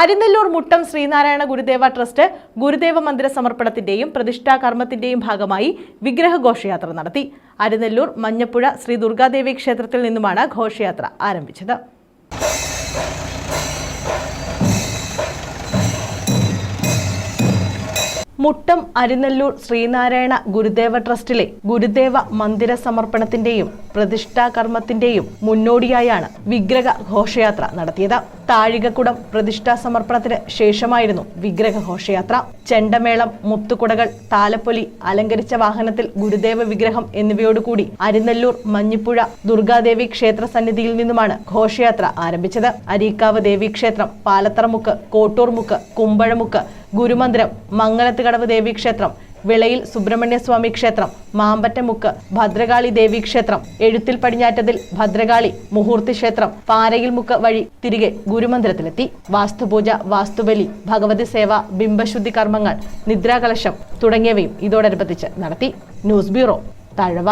Arinelloor Muttam Sreenarayana Gurudeva trust Gurudeva മന്ദിര സമർപ്പണത്തിന്റെയും പ്രതിഷ്ഠാ കർമ്മത്തിന്റെയും ഭാഗമായി വിഗ്രഹ ഘോഷയാത്ര നടത്തി. അരിനെല്ലൂർ മഞ്ഞപ്പുഴ ശ്രീ ദുർഗാദേവി ക്ഷേത്രത്തിൽ നിന്നുമാണ് ഘോഷയാത്ര ആരംഭിച്ചത്. മുട്ടം അരിനെല്ലൂർ ശ്രീനാരായണ ഗുരുദേവ ട്രസ്റ്റിലെ ഗുരുദേവ മന്ദിര സമർപ്പണത്തിന്റെയും പ്രതിഷ്ഠാ കർമ്മത്തിന്റെയും മുന്നോടിയായാണ് വിഗ്രഹ ഘോഷയാത്ര നടത്തിയത്. താഴികക്കുടം പ്രതിഷ്ഠാ സമർപ്പണത്തിന് ശേഷമായിരുന്നു വിഗ്രഹ ഘോഷയാത്ര. ചെണ്ടമേളം മുത്തുകുടകൾ താലപ്പൊലി അലങ്കരിച്ച വാഹനത്തിൽ ഗുരുദേവ വിഗ്രഹം എന്നിവയോടുകൂടി അരിനെല്ലൂർ മഞ്ഞിപ്പുഴ ദുർഗാദേവി ക്ഷേത്ര സന്നിധിയിൽ നിന്നുമാണ് ഘോഷയാത്ര ആരംഭിച്ചത്. അരീക്കാവ് ദേവീക്ഷേത്രം പാലത്തറമുക്ക് കോട്ടൂർമുക്ക് കുമ്പഴമുക്ക് ഗുരുമന്ദിരം മംഗലത്തുകടവ് ദേവീക്ഷേത്രം വിളയിൽ സുബ്രഹ്മണ്യസ്വാമി ക്ഷേത്രം മാമ്പറ്റമുക്ക് ഭദ്രകാളി ദേവി ക്ഷേത്രം എഴുത്തിൽ പടിഞ്ഞാറ്റതിൽ ഭദ്രകാളി മുഹൂർത്തി ക്ഷേത്രം പാരയിൽ മുക്ക് വഴി തിരികെ ഗുരുമന്ദിരത്തിലെത്തി. വാസ്തുപൂജ വാസ്തുബലി ഭഗവതി സേവ ബിംബശുദ്ധി കർമ്മങ്ങൾ നിദ്രാകലശം തുടങ്ങിയവയും ഇതോടനുബന്ധിച്ച് നടത്തി. News bureau Thazhava.